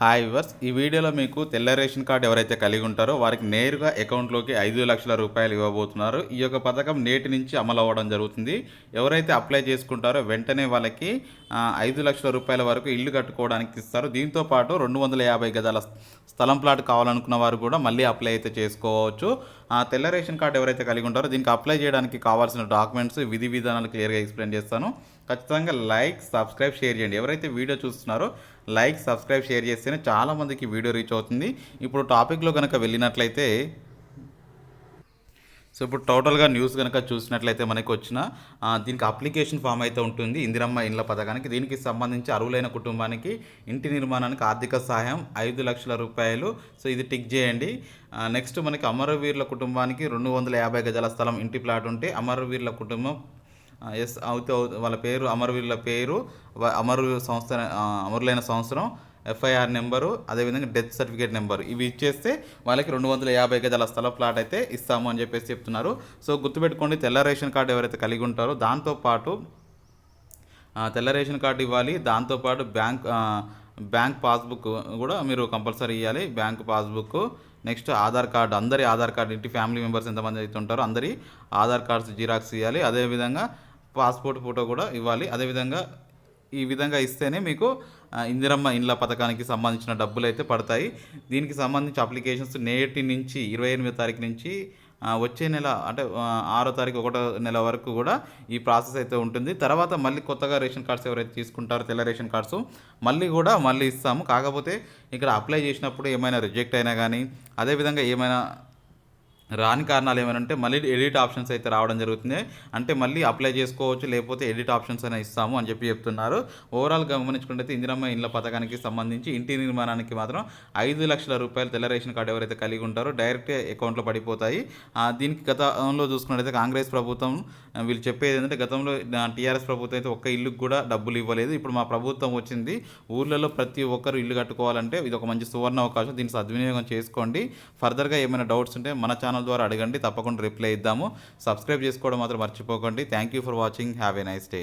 Hi viewers ఈ వీడియోలో మీకు తెల్ల రేషన్ కార్డు ఎవరైతే కలిగి ఉంటారో వారికి నేరుగా అకౌంట్లోకి ఐదు లక్షల రూపాయలు ఇవ్వబోతున్నారు. ఈ యొక్క పథకం నేటి నుంచి అమలు అవ్వడం జరుగుతుంది. ఎవరైతే అప్లై చేసుకుంటారో వెంటనే వాళ్ళకి ఐదు లక్షల రూపాయల వరకు ఇల్లు కట్టుకోవడానికి ఇస్తారు. దీంతో పాటు రెండు వందల యాభై గజాల స్థలం ప్లాట్ కావాలనుకున్న వారు కూడా మళ్ళీ అప్లై అయితే చేసుకోవచ్చు. ఆ తెల్ల రేషన్ కార్డు ఎవరైతే కలిగి ఉంటారో దీనికి అప్లై చేయడానికి కావాల్సిన డాక్యుమెంట్స్ విధి విధానాలు క్లియర్గా ఎక్స్ప్లెయిన్ చేస్తాను. ఖచ్చితంగా లైక్ సబ్స్క్రైబ్ షేర్ చేయండి. ఎవరైతే వీడియో చూస్తున్నారో లైక్ సబ్స్క్రైబ్ షేర్ చేస్తేనే చాలామందికి వీడియో రీచ్ అవుతుంది. ఇప్పుడు టాపిక్లో కనుక వెళ్ళినట్లయితే సో ఇప్పుడు టోటల్గా న్యూస్ కనుక చూసినట్లయితే మనకి వచ్చిన దీనికి అప్లికేషన్ ఫామ్ అయితే ఉంటుంది. ఇందిరమ్మ ఇండ్ల పథకానికి దీనికి సంబంధించి అరువులైన కుటుంబానికి ఇంటి నిర్మాణానికి ఆర్థిక సహాయం ఐదు లక్షల రూపాయలు. సో ఇది టిక్ చేయండి. నెక్స్ట్ మనకి అమరవీరుల కుటుంబానికి రెండు వందల యాభై గజాల స్థలం ఇంటి ప్లాట్ ఉంటే అమరవీరుల కుటుంబం ఎస్ అవుతే వాళ్ళ పేరు అమరవీరుల పేరు అమరు సంస్థ అమరులైన సంవత్సరం ఎఫ్ఐఆర్ నెంబరు అదేవిధంగా డెత్ సర్టిఫికేట్ నెంబరు. ఇవి ఇచ్చేస్తే వాళ్ళకి రెండు వందల యాభై గజాల స్థల ప్లాట్ అయితే ఇస్తాము అని చెప్పేసి చెప్తున్నారు. సో గుర్తుపెట్టుకోండి తెల్ల రేషన్ కార్డు ఎవరైతే కలిగి ఉంటారో దాంతోపాటు తెల్ల రేషన్ కార్డు ఇవ్వాలి. దాంతోపాటు బ్యాంక్ బ్యాంక్ పాస్బుక్ కూడా మీరు కంపల్సరీ ఇవ్వాలి bank passbook next Aadhaar card అందరి ఆధార్ కార్డు ఇంటి ఫ్యామిలీ మెంబర్స్ ఎంతమంది అయితే ఉంటారో అందరి ఆధార్ కార్డ్స్ జిరాక్స్ ఇవ్వాలి అదేవిధంగా పాస్పోర్ట్ ఫోటో కూడా ఇవ్వాలి. అదేవిధంగా ఈ విధంగా ఇస్తేనే మీకు ఇందిరమ్మ ఇండ్ల పథకానికి సంబంధించిన డబ్బులు అయితే పడతాయి. దీనికి సంబంధించి అప్లికేషన్స్ నేటి నుంచి ఇరవై ఎనిమిదో తారీఖు నుంచి వచ్చే నెల అంటే ఆరో తారీఖు ఒకటో నెల వరకు కూడా ఈ ప్రాసెస్ అయితే ఉంటుంది. తర్వాత మళ్ళీ కొత్తగా రేషన్ కార్డ్స్ ఎవరైతే తీసుకుంటారో తెల్ల రేషన్ కార్డ్స్ మళ్ళీ కూడా మళ్ళీ ఇస్తాము. కాకపోతే ఇక్కడ అప్లై చేసినప్పుడు ఏమైనా రిజెక్ట్ అయినా కానీ అదేవిధంగా ఏమైనా రాని కారణాలు ఏమైనా మళ్ళీ ఎడిట్ ఆప్షన్స్ అయితే రావడం జరుగుతుంది. అంటే మళ్ళీ అప్లై చేసుకోవచ్చు లేకపోతే ఎడిట్ ఆప్షన్స్ అయినా ఇస్తాము అని చెప్పి చెప్తున్నారు. ఓవరాల్ గమనించుకుంటే ఇందిరమ్మ ఇండ్ల పథకానికి సంబంధించి ఇంటి నిర్మాణానికి మాత్రం ఐదు లక్షల రూపాయలు తెల్ల రేషన్ కార్డు ఎవరైతే కలిగి ఉంటారో డైరెక్ట్ అకౌంట్లో పడిపోతాయి. దీనికి గతంలో చూసుకున్నట్టయితే కాంగ్రెస్ ప్రభుత్వం వీళ్ళు చెప్పేది ఏంటంటే గతంలో టీఆర్ఎస్ ప్రభుత్వం అయితే ఒక్క ఇల్లుకి కూడా డబ్బులు ఇవ్వలేదు. ఇప్పుడు మా ప్రభుత్వం వచ్చింది. ఊర్లలో ప్రతి ఒక్కరు ఇల్లు కట్టుకోవాలంటే ఇది ఒక మంచి సువర్ణ అవకాశం. దీన్ని సద్వినియోగం చేసుకోండి. ఫర్దర్గా ఏమైనా డౌట్స్ ఉంటే మన ఛానల్ ద్వారా అడగండి తప్పకుండా రిప్లై ఇద్దాము. సబ్స్క్రైబ్ చేసుకోవడం మాత్రం మర్చిపోకండి. Thank you for watching have a nice day